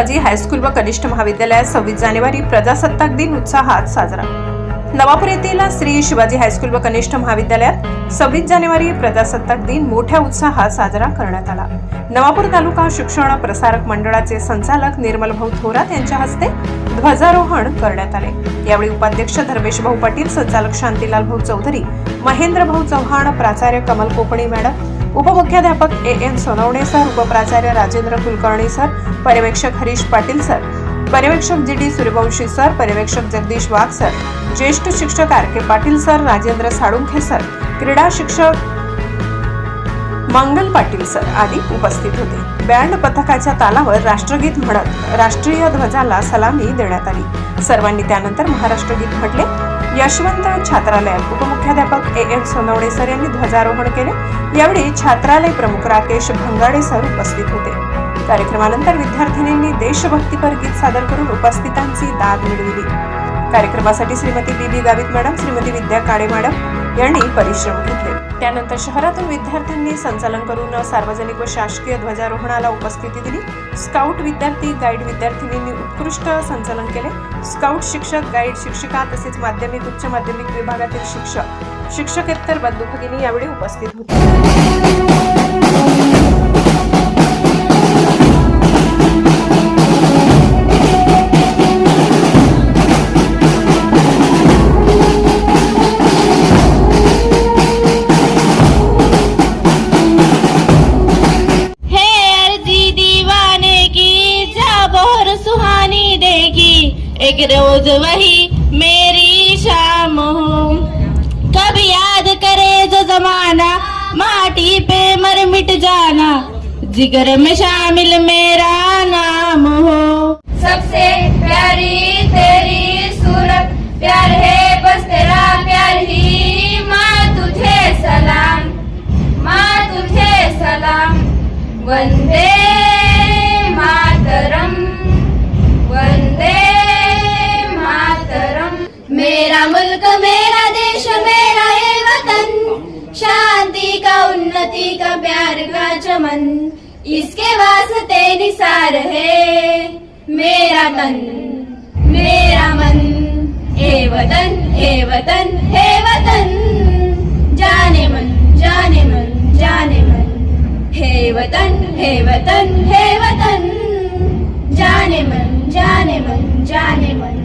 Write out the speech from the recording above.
Shivaji high school व कनिष्ठ महाविद्यालयात सव्वीस जानेवारी प्रजासत्ताक दिन उत्साहात साजरा. नवापूर येथील श्री शिवाजी हायस्कूल व कनिष्ठ महाविद्यालयात सव्वीस जानेवारी प्रजासत्ताक दिन मोठ्या उत्साहात साजरा करण्यात आला. नवापूर तालुका शिक्षण प्रसारक मंडळाचे संचालक निर्मल भाऊ थोरात यांच्या हस्ते ध्वजारोहण करण्यात आले. यावेळी उपाध्यक्ष धर्मेश भाऊ पाटील संचालक शांतीलाल भाऊ चौधरी महेंद्र भाऊ चव्हाण प्राचार्य कमल कोकणी मॅडम उपमुख्याध्यापक ए एन सोनवणे सर उपप्राचार्य राजेंद्र कुलकर्णी सर पर्यवेक्षक हरीश पाटील सर पर्यवेक्षक जी डी सूर्यवंशी सर पर्यवेक्षक जगदीश वाघ सर ज्येष्ठ शिक्षक R K Patil sir Rajendra Salunkhe sir क्रीडा शिक्षक मंगल पाटील सर आदी उपस्थित होते. बँड पथकाच्या तालावर राष्ट्रगीत म्हणत राष्ट्रीय ध्वजाला सलामी देण्यात आली. सर्वांनी त्यानंतर महाराष्ट्र गीत म्हटले. यशवंत छात्रालयात उपमुख्याध्यापक ए एम सोनवणे सर यांनी ध्वजारोहण केले. यावेळी छात्रालय प्रमुख राकेश भंगाडे सर उपस्थित होते. कार्यक्रमानंतर विद्यार्थिनींनी देशभक्तीपर गीत सादर करून उपस्थितांची दाद मिळविली. कार्यक्रमासाठी Shrimati B B Gavit madam Shrimati Vidya Kale madam यांनी परिश्रम घेतले. त्यानंतर शहरातून विद्यार्थ्यांनी संचालन करून सार्वजनिक व शासकीय ध्वजारोहणाला उपस्थिती दिली. स्काउट विद्यार्थी गाईड विद्यार्थिनींनी उत्कृष्ट संचालन केले. स्काउट शिक्षक गाईड शिक्षिका तसेच माध्यमिक उच्च माध्यमिक विभागातील शिक्षक शिक्षकेतर बंधू भगिनी यावेळी उपस्थित होते. एक रोज वही मेरी शाम हो। कभी याद करे जो जमाना, माटी पे मर मिट जाना, जिगर में शामिल मेरा नाम हो। सबसे प्यारी तेरी सूरत, प्यार है बस तेरा प्यार ही। माँ तुझे सलाम, माँ तुझे सलाम, वंदे देश मेरा ये वतन शांति का उन्नति का प्यार का चमन। इसके वास्ते निसार है मेरा तन। मेरा मन ए वतन ए वतन हे वतन। जाने मन जाने मन जाने मन। हे वतन हे वतन हे वतन। जाने मन जाने मन जाने मन।